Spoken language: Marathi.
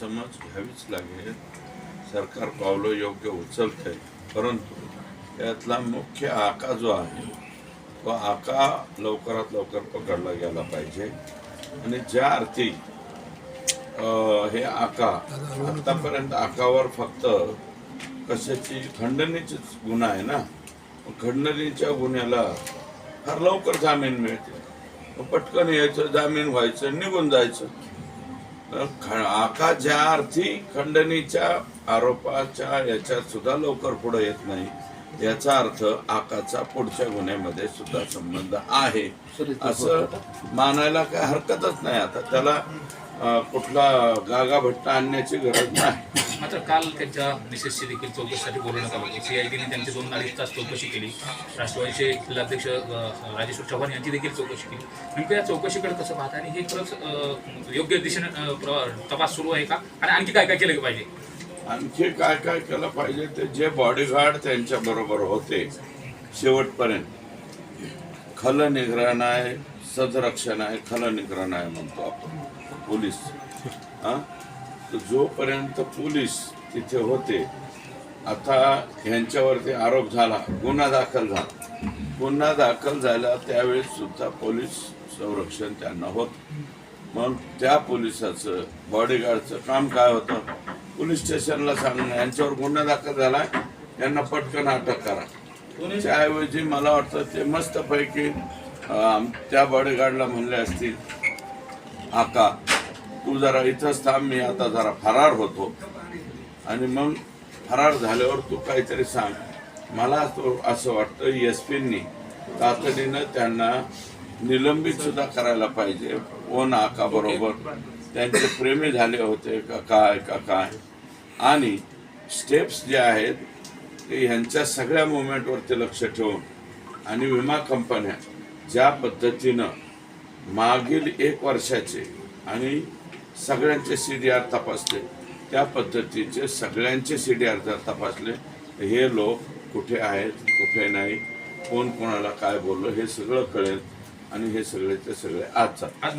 समज घ्यावीच लागेल. सरकार पावलं योग्य उचलत आहे परंतु यातला मुख्य आका जो आहे तो आका लवकरात लवकर पकडला गेला पाहिजे. आणि ज्या अर्थी हे आका आतापर्यंत आकावर फक्त कशाची खंडणीचीच गुन्हा आहे ना? खंडणीच्या गुन्ह्याला फार लवकर जामीन मिळते. पटकन यायचं जामीन व्हायचं निघून जायचं. आका ज्या अर्थी खंडणीच्या आरोपाच्या याच्यात सुद्धा लवकर पुढे येत नाही. याचा अर्थ आकाचा पुढच्या गुन्ह्यामध्ये सुद्धा संबंध आहे. असं मानायला काय हरकतच नाही. आता त्याला कुठला गागा भट्टा आणण्याची गरज नाही. मात्र काल त्यांच्या मिसेसची देखील चौकशीसाठी बोलवण्यात आलं होतं. सीआयडीने त्यांची दोन अडीच तास चौकशी केली. राष्ट्रवादीचे जिल्हाध्यक्ष राजेश्वर चव्हाण यांची देखील चौकशी केली. नेमकं या चौकशीकडे कसं पाहता आणि हे खरंच योग्य दिशेने प्र- तपास सुरू आहे का? आणि आणखी काय काय केलं पाहिजे? आणखी काय काय केलं पाहिजे ते जे बॉडीगार्ड त्यांच्या बरोबर होते शेवटपर्यंत. खल निग्रहण आहे सदरक्षण आहे खल निग्रहण आहे म्हणतो आपण पोलीस. हा? जोपर्यंत पोलीस तिथे होते आता ह्यांच्यावरती आरोप झाला गुन्हा दाखल झाला. गुन्हा दाखल झाला त्यावेळेस सुद्धा पोलीस संरक्षण त्यांना होतं. मग त्या पोलिसाचं बॉडीगार्डचं काम काय होतं? पोलीस स्टेशनला सांगणं यांच्यावर गुन्हा दाखल झाला यांना पटकन अटक करा. त्याऐवजी मला वाटतं ते मस्तपैकी त्या बॉडीगार्डला म्हणले असतील आका तू जरा इथंच थांब मी आता जरा फरार होतो. आणि मग फरार झाल्यावर तू काहीतरी सांग. मला तो असं वाटतं एस पींनी तातडीनं त्यांना निलंबित सुद्धा करायला पाहिजे. हो ओ नाका बरोबर? त्यांचे प्रेमी झाले होते का काय का काय? आणि स्टेप्स जे आहेत ते ह्यांच्या सगळ्या मुवमेंटवरती लक्ष ठेवून आणि विमा कंपन्या ज्या पद्धतीनं मागील एक वर्षाचे आणि सगळ्यांचे सी डी आर तपासले. त्या पद्धतीचे सगळ्यांचे सी डी आर जर तपासले हे लोक कुठे आहेत कुठे नाही कोण कोणाला काय बोललं हे सगळं कळेल आणि हे सगळे ते सगळे आज चालतात आज